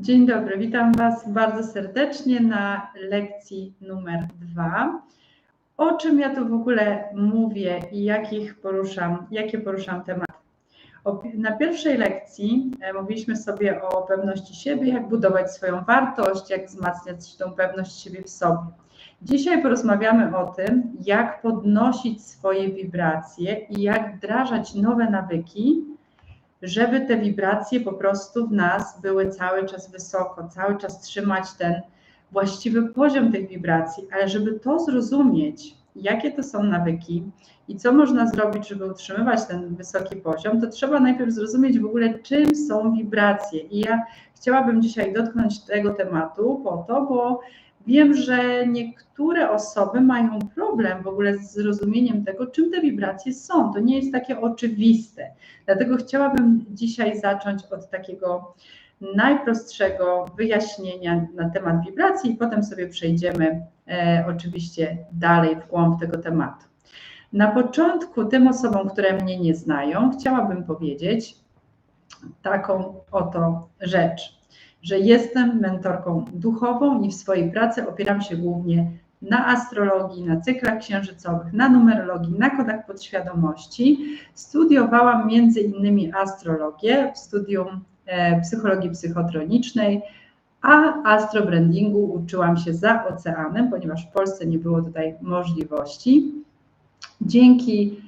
Dzień dobry, witam Was bardzo serdecznie na lekcji numer dwa. O czym ja tu w ogóle mówię i jakich poruszam, jakie poruszam tematy? Na pierwszej lekcji e, mówiliśmy sobie o pewności siebie, jak budować swoją wartość, jak wzmacniać tą pewność siebie w sobie. Dzisiaj porozmawiamy o tym, jak podnosić swoje wibracje i jak wdrażać nowe nawyki, żeby te wibracje po prostu w nas były cały czas wysoko, cały czas trzymać ten właściwy poziom tych wibracji, ale żeby to zrozumieć, jakie to są nawyki i co można zrobić, żeby utrzymywać ten wysoki poziom, to trzeba najpierw zrozumieć w ogóle, czym są wibracje. I ja chciałabym dzisiaj dotknąć tego tematu po to, bo Wiem, że niektóre osoby mają problem w ogóle z zrozumieniem tego, czym te wibracje są. To nie jest takie oczywiste. Dlatego chciałabym dzisiaj zacząć od takiego najprostszego wyjaśnienia na temat wibracji i potem sobie przejdziemy e, oczywiście dalej w głąb tego tematu. Na początku tym osobom, które mnie nie znają, chciałabym powiedzieć taką oto rzecz że jestem mentorką duchową i w swojej pracy opieram się głównie na astrologii, na cyklach księżycowych, na numerologii, na kodach podświadomości. Studiowałam między innymi astrologię w studium e, psychologii psychotronicznej, a astrobrandingu uczyłam się za oceanem, ponieważ w Polsce nie było tutaj możliwości. Dzięki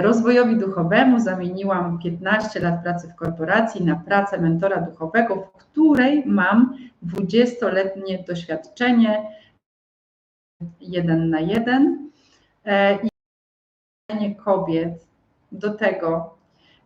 rozwojowi duchowemu zamieniłam 15 lat pracy w korporacji na pracę mentora duchowego, w której mam 20-letnie doświadczenie jeden na jeden e, i kobiet do tego,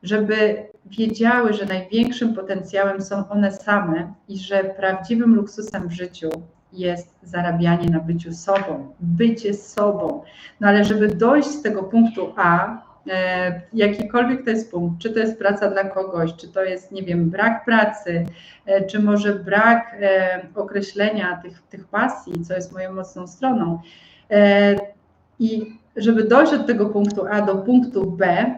żeby wiedziały, że największym potencjałem są one same i że prawdziwym luksusem w życiu jest zarabianie na byciu sobą, bycie sobą. No ale żeby dojść z tego punktu A, e, jakikolwiek to jest punkt, czy to jest praca dla kogoś, czy to jest, nie wiem, brak pracy, e, czy może brak e, określenia tych, tych pasji, co jest moją mocną stroną. I żeby dojść od tego punktu A do punktu B,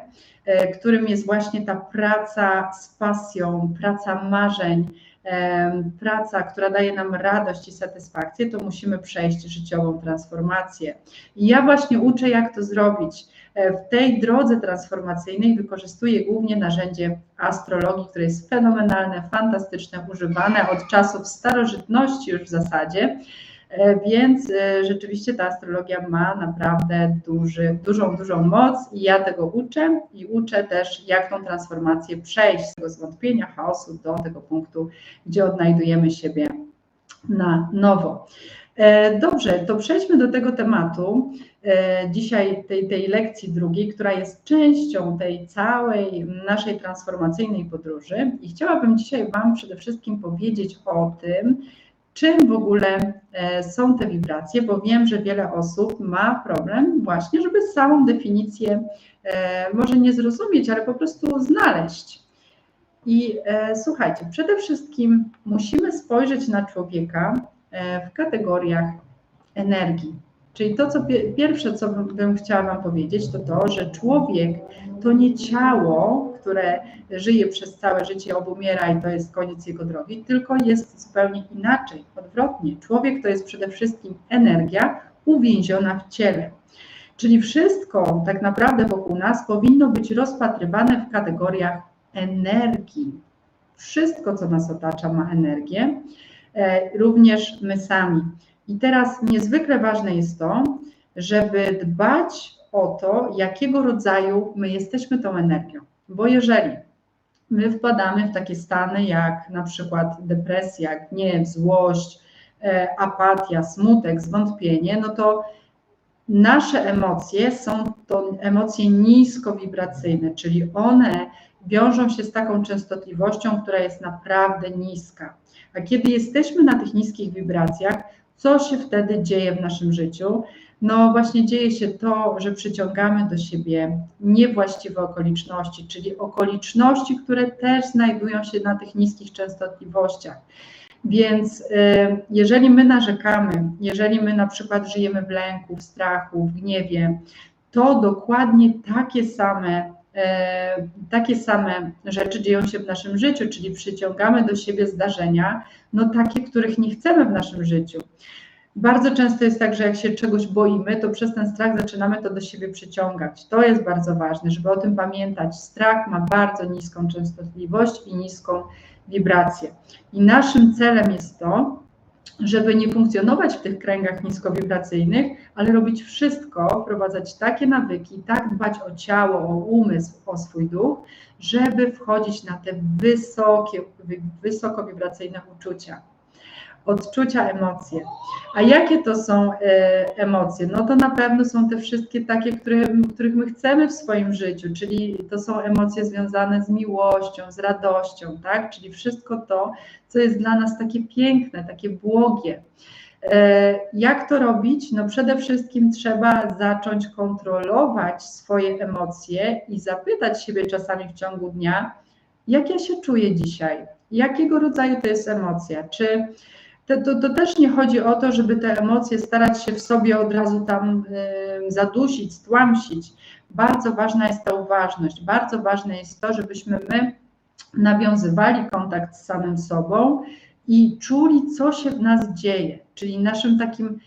którym jest właśnie ta praca z pasją, praca marzeń, praca, która daje nam radość i satysfakcję, to musimy przejść życiową transformację. I ja właśnie uczę, jak to zrobić. E, w tej drodze transformacyjnej wykorzystuję głównie narzędzie astrologii, które jest fenomenalne, fantastyczne, używane od czasów starożytności już w zasadzie. E, więc e, rzeczywiście ta astrologia ma naprawdę duży, dużą, dużą moc i ja tego uczę i uczę też, jak tą transformację przejść z tego zwątpienia, chaosu do tego punktu, gdzie odnajdujemy siebie na nowo. E, dobrze, to przejdźmy do tego tematu dzisiaj, tej, tej lekcji drugiej, która jest częścią tej całej naszej transformacyjnej podróży. I chciałabym dzisiaj Wam przede wszystkim powiedzieć o tym, czym w ogóle są te wibracje, bo wiem, że wiele osób ma problem właśnie, żeby samą definicję e, może nie zrozumieć, ale po prostu znaleźć. I e, słuchajcie, przede wszystkim musimy spojrzeć na człowieka w kategoriach energii. Czyli to, co pierwsze, co bym chciała Wam powiedzieć, to to, że człowiek to nie ciało, które żyje przez całe życie, obumiera i to jest koniec jego drogi, tylko jest zupełnie inaczej, odwrotnie. Człowiek to jest przede wszystkim energia uwięziona w ciele. Czyli wszystko tak naprawdę wokół nas powinno być rozpatrywane w kategoriach energii. Wszystko, co nas otacza, ma energię, e, również my sami. I teraz niezwykle ważne jest to, żeby dbać o to, jakiego rodzaju my jesteśmy tą energią. Bo jeżeli my wpadamy w takie stany jak na przykład depresja, gniew, złość, e, apatia, smutek, zwątpienie, no to nasze emocje są to emocje niskowibracyjne, czyli one wiążą się z taką częstotliwością, która jest naprawdę niska. A kiedy jesteśmy na tych niskich wibracjach, co się wtedy dzieje w naszym życiu? No właśnie dzieje się to, że przyciągamy do siebie niewłaściwe okoliczności, czyli okoliczności, które też znajdują się na tych niskich częstotliwościach. Więc y, jeżeli my narzekamy, jeżeli my na przykład żyjemy w lęku, w strachu, w gniewie, to dokładnie takie same takie same rzeczy dzieją się w naszym życiu, czyli przyciągamy do siebie zdarzenia, no takie, których nie chcemy w naszym życiu. Bardzo często jest tak, że jak się czegoś boimy, to przez ten strach zaczynamy to do siebie przyciągać. To jest bardzo ważne, żeby o tym pamiętać. Strach ma bardzo niską częstotliwość i niską wibrację. I naszym celem jest to, żeby nie funkcjonować w tych kręgach niskowibracyjnych, ale robić wszystko, wprowadzać takie nawyki, tak dbać o ciało, o umysł, o swój duch, żeby wchodzić na te wysokie, wysokowibracyjne uczucia odczucia, emocje. A jakie to są e, emocje? No to na pewno są te wszystkie takie, które, których my chcemy w swoim życiu, czyli to są emocje związane z miłością, z radością, tak? Czyli wszystko to, co jest dla nas takie piękne, takie błogie. E, jak to robić? No przede wszystkim trzeba zacząć kontrolować swoje emocje i zapytać siebie czasami w ciągu dnia, jak ja się czuję dzisiaj, jakiego rodzaju to jest emocja, czy to, to, to, też nie chodzi o to, żeby te emocje starać się w sobie od razu tam y, zadusić, stłamsić. Bardzo ważna jest ta uważność, bardzo ważne jest to, żebyśmy my nawiązywali kontakt z samym sobą i czuli, co się w nas dzieje. Czyli naszym takim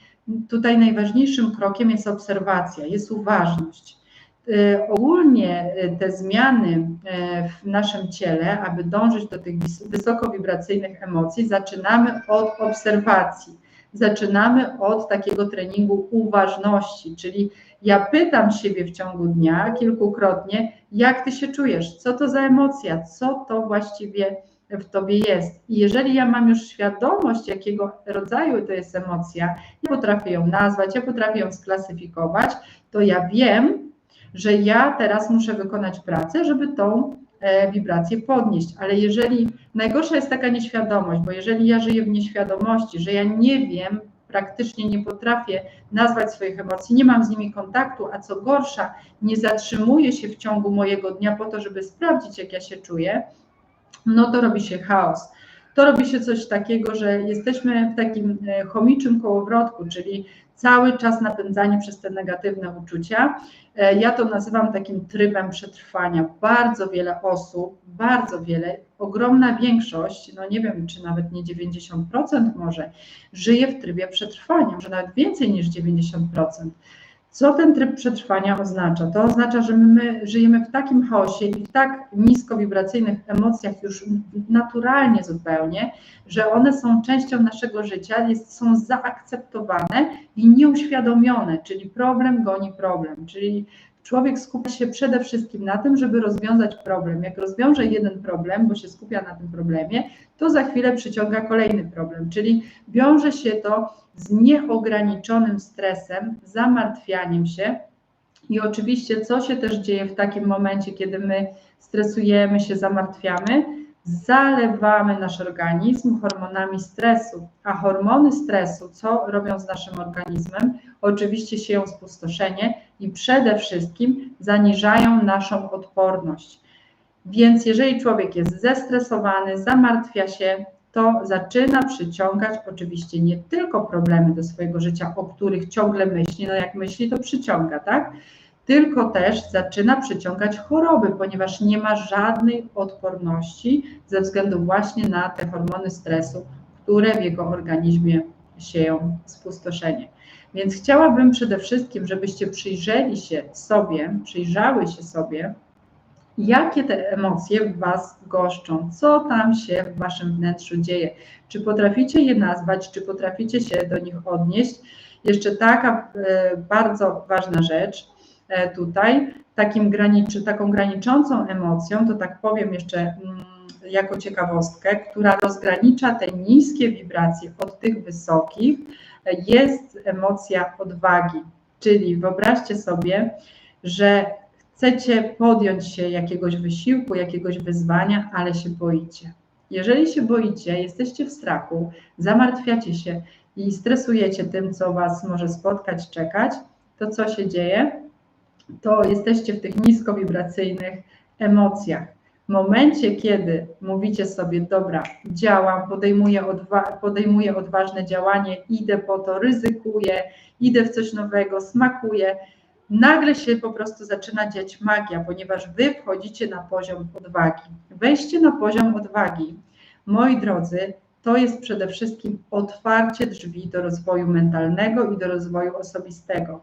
tutaj najważniejszym krokiem jest obserwacja, jest uważność. Y, ogólnie y, te zmiany y, w naszym ciele, aby dążyć do tych wysokowibracyjnych emocji, zaczynamy od obserwacji. Zaczynamy od takiego treningu uważności, czyli ja pytam siebie w ciągu dnia kilkukrotnie, jak ty się czujesz, co to za emocja, co to właściwie w tobie jest. I jeżeli ja mam już świadomość, jakiego rodzaju to jest emocja, ja potrafię ją nazwać, ja potrafię ją sklasyfikować, to ja wiem, że ja teraz muszę wykonać pracę, żeby tą e, wibrację podnieść. Ale jeżeli najgorsza jest taka nieświadomość, bo jeżeli ja żyję w nieświadomości, że ja nie wiem, praktycznie nie potrafię nazwać swoich emocji, nie mam z nimi kontaktu, a co gorsza, nie zatrzymuję się w ciągu mojego dnia po to, żeby sprawdzić, jak ja się czuję, no to robi się chaos. To robi się coś takiego, że jesteśmy w takim e, chomiczym kołowrotku, czyli cały czas napędzanie przez te negatywne uczucia. E, ja to nazywam takim trybem przetrwania. Bardzo wiele osób, bardzo wiele, ogromna większość, no nie wiem, czy nawet nie 90% może, żyje w trybie przetrwania, może nawet więcej niż 90%. Co ten tryb przetrwania oznacza? To oznacza, że my żyjemy w takim chaosie i w tak niskowibracyjnych emocjach już naturalnie zupełnie, że one są częścią naszego życia, jest, są zaakceptowane i nieuświadomione, czyli problem goni problem, czyli człowiek skupia się przede wszystkim na tym, żeby rozwiązać problem. Jak rozwiąże jeden problem, bo się skupia na tym problemie, to za chwilę przyciąga kolejny problem, czyli wiąże się to z nieograniczonym stresem, zamartwianiem się. I oczywiście, co się też dzieje w takim momencie, kiedy my stresujemy się, zamartwiamy, zalewamy nasz organizm hormonami stresu. A hormony stresu, co robią z naszym organizmem? Oczywiście sieją spustoszenie i przede wszystkim zaniżają naszą odporność. Więc jeżeli człowiek jest zestresowany, zamartwia się, to zaczyna przyciągać oczywiście nie tylko problemy do swojego życia, o których ciągle myśli, no jak myśli, to przyciąga, tak? Tylko też zaczyna przyciągać choroby, ponieważ nie ma żadnej odporności ze względu właśnie na te hormony stresu, które w jego organizmie sieją spustoszenie. Więc chciałabym przede wszystkim, żebyście przyjrzeli się sobie, przyjrzały się sobie, jakie te emocje w Was goszczą, co tam się w Waszym wnętrzu dzieje. Czy potraficie je nazwać, czy potraficie się do nich odnieść? Jeszcze taka e, bardzo ważna rzecz tutaj, takim graniczy, taką graniczącą emocją, to tak powiem jeszcze mm, jako ciekawostkę, która rozgranicza te niskie wibracje od tych wysokich, jest emocja odwagi. Czyli wyobraźcie sobie, że chcecie podjąć się jakiegoś wysiłku, jakiegoś wyzwania, ale się boicie. Jeżeli się boicie, jesteście w strachu, zamartwiacie się i stresujecie tym, co Was może spotkać, czekać, to co się dzieje? To jesteście w tych niskowibracyjnych emocjach. W momencie, kiedy mówicie sobie, dobra, działam, podejmuję, odwa podejmuję odważne działanie, idę po to, ryzykuję, idę w coś nowego, smakuję, nagle się po prostu zaczyna dziać magia, ponieważ wy wchodzicie na poziom odwagi. Wejście na poziom odwagi, moi drodzy, to jest przede wszystkim otwarcie drzwi do rozwoju mentalnego i do rozwoju osobistego.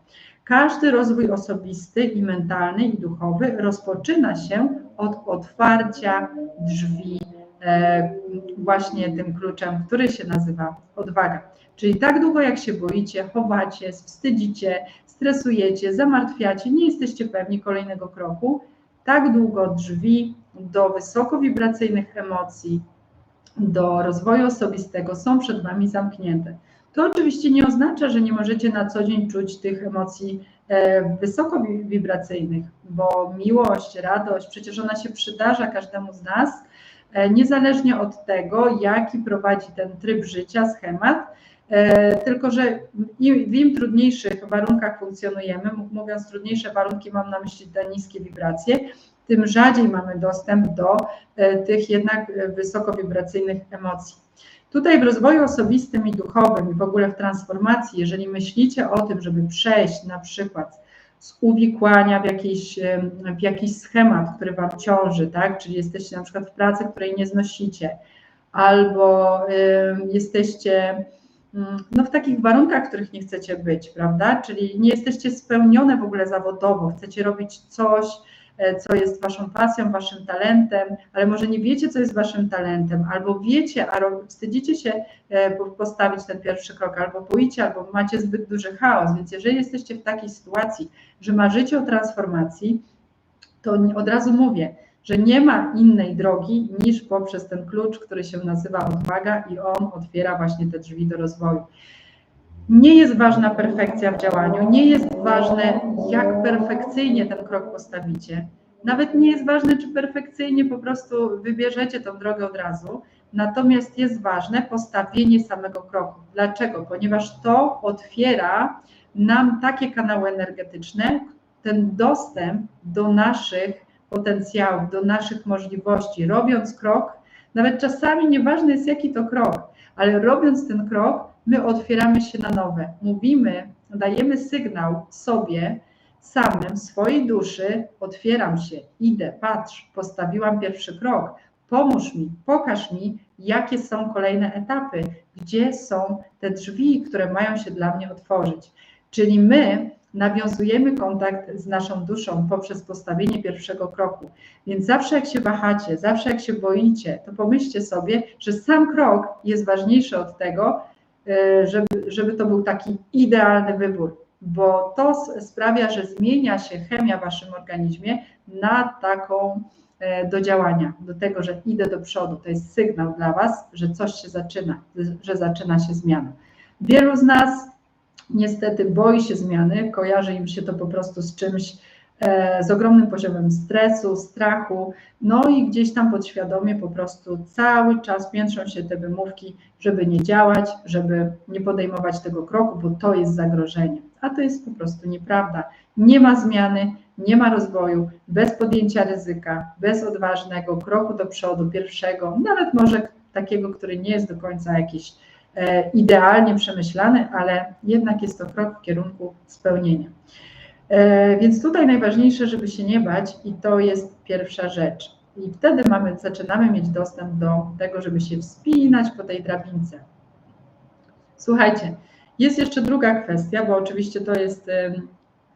Każdy rozwój osobisty i mentalny i duchowy rozpoczyna się od otwarcia drzwi e, właśnie tym kluczem, który się nazywa odwaga. Czyli tak długo jak się boicie, chowacie, wstydzicie, stresujecie, zamartwiacie, nie jesteście pewni kolejnego kroku, tak długo drzwi do wysokowibracyjnych emocji, do rozwoju osobistego są przed Wami zamknięte. To oczywiście nie oznacza, że nie możecie na co dzień czuć tych emocji e, wysokowibracyjnych, bo miłość, radość, przecież ona się przydarza każdemu z nas, e, niezależnie od tego, jaki prowadzi ten tryb życia, schemat, e, tylko że w im trudniejszych warunkach funkcjonujemy, mówiąc trudniejsze warunki, mam na myśli te niskie wibracje, tym rzadziej mamy dostęp do tych jednak wysokowibracyjnych emocji. Tutaj w rozwoju osobistym i duchowym i w ogóle w transformacji, jeżeli myślicie o tym, żeby przejść na przykład z uwikłania w jakiś, w jakiś schemat, który Wam ciąży, tak? Czyli jesteście na przykład w pracy, której nie znosicie, albo jesteście no, w takich warunkach, w których nie chcecie być, prawda? Czyli nie jesteście spełnione w ogóle zawodowo, chcecie robić coś, co jest waszą pasją, waszym talentem, ale może nie wiecie, co jest waszym talentem, albo wiecie, a wstydzicie się e, postawić ten pierwszy krok, albo boicie, albo macie zbyt duży chaos. Więc jeżeli jesteście w takiej sytuacji, że marzycie o transformacji, to od razu mówię, że nie ma innej drogi niż poprzez ten klucz, który się nazywa odwaga i on otwiera właśnie te drzwi do rozwoju. Nie jest ważna perfekcja w działaniu, nie jest ważne, jak perfekcyjnie ten krok postawicie. Nawet nie jest ważne, czy perfekcyjnie po prostu wybierzecie tą drogę od razu. Natomiast jest ważne postawienie samego kroku. Dlaczego? Ponieważ to otwiera nam takie kanały energetyczne, ten dostęp do naszych potencjałów, do naszych możliwości. Robiąc krok, nawet czasami nieważne jest jaki to krok, ale robiąc ten krok, my otwieramy się na nowe. Mówimy, dajemy sygnał sobie, samym, swojej duszy, otwieram się, idę, patrz, postawiłam pierwszy krok, pomóż mi, pokaż mi, jakie są kolejne etapy, gdzie są te drzwi, które mają się dla mnie otworzyć. Czyli my nawiązujemy kontakt z naszą duszą poprzez postawienie pierwszego kroku. Więc zawsze jak się wahacie, zawsze jak się boicie, to pomyślcie sobie, że sam krok jest ważniejszy od tego, żeby, żeby to był taki idealny wybór, bo to sprawia, że zmienia się chemia w waszym organizmie na taką e, do działania, do tego, że idę do przodu. To jest sygnał dla was, że coś się zaczyna, że zaczyna się zmiana. Wielu z nas niestety boi się zmiany, kojarzy im się to po prostu z czymś, e, z ogromnym poziomem stresu, strachu, no i gdzieś tam podświadomie po prostu cały czas piętrzą się te wymówki, żeby nie działać, żeby nie podejmować tego kroku, bo to jest zagrożenie. A to jest po prostu nieprawda. Nie ma zmiany, nie ma rozwoju bez podjęcia ryzyka, bez odważnego kroku do przodu, pierwszego, nawet może takiego, który nie jest do końca jakiś E, idealnie przemyślany, ale jednak jest to krok w kierunku spełnienia. E, więc tutaj najważniejsze, żeby się nie bać, i to jest pierwsza rzecz. I wtedy mamy, zaczynamy mieć dostęp do tego, żeby się wspinać po tej drabince. Słuchajcie, jest jeszcze druga kwestia, bo oczywiście to jest,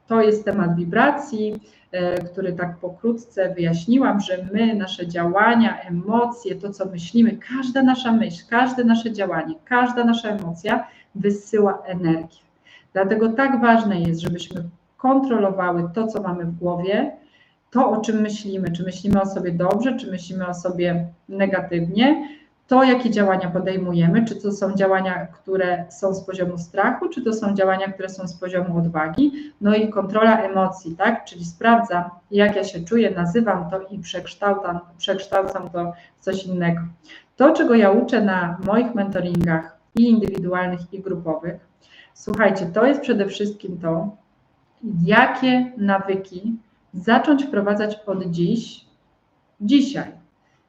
to jest temat wibracji, E, który tak pokrótce wyjaśniłam, że my, nasze działania, emocje, to co myślimy, każda nasza myśl, każde nasze działanie, każda nasza emocja wysyła energię. Dlatego tak ważne jest, żebyśmy kontrolowały to, co mamy w głowie, to, o czym myślimy, czy myślimy o sobie dobrze, czy myślimy o sobie negatywnie, to, jakie działania podejmujemy, czy to są działania, które są z poziomu strachu, czy to są działania, które są z poziomu odwagi, no i kontrola emocji, tak? Czyli sprawdzam, jak ja się czuję, nazywam to i przekształcam, przekształcam to w coś innego. To, czego ja uczę na moich mentoringach i indywidualnych, i grupowych, słuchajcie, to jest przede wszystkim to, jakie nawyki zacząć wprowadzać od dziś, dzisiaj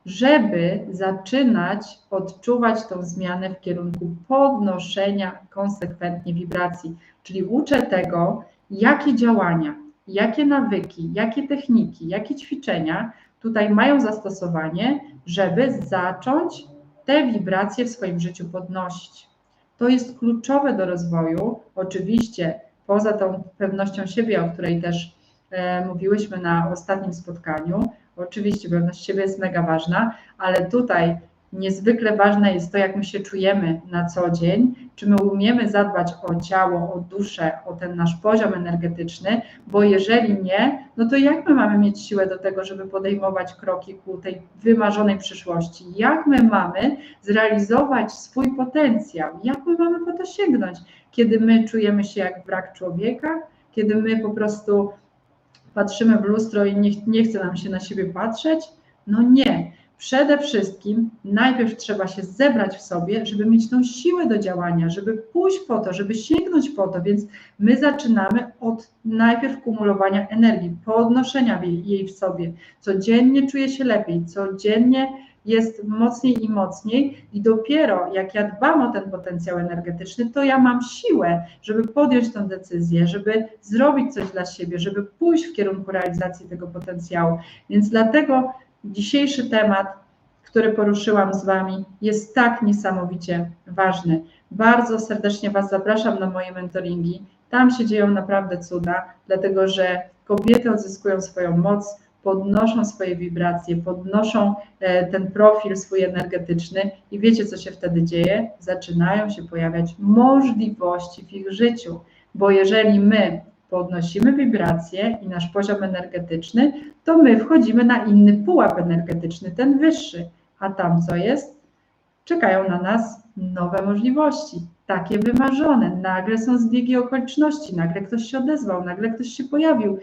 żeby zaczynać odczuwać tą zmianę w kierunku podnoszenia konsekwentnie wibracji. Czyli uczę tego, jakie działania, jakie nawyki, jakie techniki, jakie ćwiczenia tutaj mają zastosowanie, żeby zacząć te wibracje w swoim życiu podnosić. To jest kluczowe do rozwoju. Oczywiście, poza tą pewnością siebie, o której też e, mówiłyśmy na ostatnim spotkaniu, oczywiście pewność siebie jest mega ważna, ale tutaj Niezwykle ważne jest to, jak my się czujemy na co dzień, czy my umiemy zadbać o ciało, o duszę, o ten nasz poziom energetyczny, bo jeżeli nie, no to jak my mamy mieć siłę do tego, żeby podejmować kroki ku tej wymarzonej przyszłości? Jak my mamy zrealizować swój potencjał? Jak my mamy po to sięgnąć, kiedy my czujemy się jak brak człowieka, kiedy my po prostu patrzymy w lustro i nie, nie chce nam się na siebie patrzeć? No nie. Przede wszystkim najpierw trzeba się zebrać w sobie, żeby mieć tą siłę do działania, żeby pójść po to, żeby sięgnąć po to, więc my zaczynamy od najpierw kumulowania energii, podnoszenia jej w sobie. Codziennie czuję się lepiej, codziennie jest mocniej i mocniej i dopiero jak ja dbam o ten potencjał energetyczny, to ja mam siłę, żeby podjąć tę decyzję, żeby zrobić coś dla siebie, żeby pójść w kierunku realizacji tego potencjału. Więc dlatego dzisiejszy temat, który poruszyłam z Wami, jest tak niesamowicie ważny. Bardzo serdecznie Was zapraszam na moje mentoringi. Tam się dzieją naprawdę cuda, dlatego że kobiety odzyskują swoją moc, podnoszą swoje wibracje, podnoszą e, ten profil swój energetyczny i wiecie, co się wtedy dzieje? Zaczynają się pojawiać możliwości w ich życiu, bo jeżeli my podnosimy wibracje i nasz poziom energetyczny, to my wchodzimy na inny pułap energetyczny, ten wyższy. A tam co jest? Czekają na nas nowe możliwości, takie wymarzone. Nagle są zbiegi okoliczności, nagle ktoś się odezwał, nagle ktoś się pojawił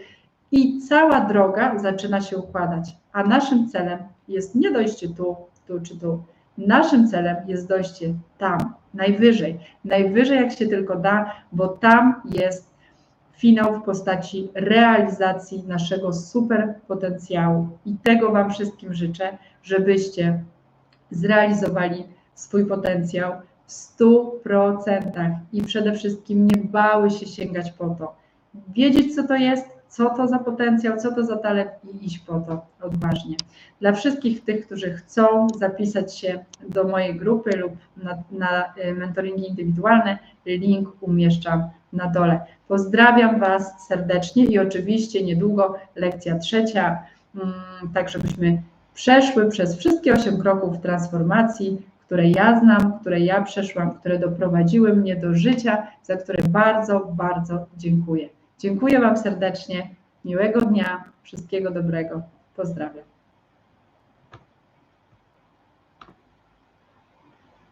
i cała droga zaczyna się układać. A naszym celem jest nie dojście tu, tu czy tu. Naszym celem jest dojście tam, najwyżej. Najwyżej jak się tylko da, bo tam jest finał w postaci realizacji naszego super potencjału. I tego Wam wszystkim życzę, żebyście zrealizowali swój potencjał w 100% i przede wszystkim nie bały się sięgać po to. Wiedzieć, co to jest, co to za potencjał, co to za talent i iść po to odważnie. Dla wszystkich tych, którzy chcą zapisać się do mojej grupy lub na, na y, mentoringi indywidualne, link umieszczam na dole. Pozdrawiam Was serdecznie i oczywiście niedługo lekcja trzecia, mm, tak żebyśmy przeszły przez wszystkie osiem kroków transformacji, które ja znam, które ja przeszłam, które doprowadziły mnie do życia, za które bardzo, bardzo dziękuję. Dziękuję Wam serdecznie, miłego dnia, wszystkiego dobrego. Pozdrawiam.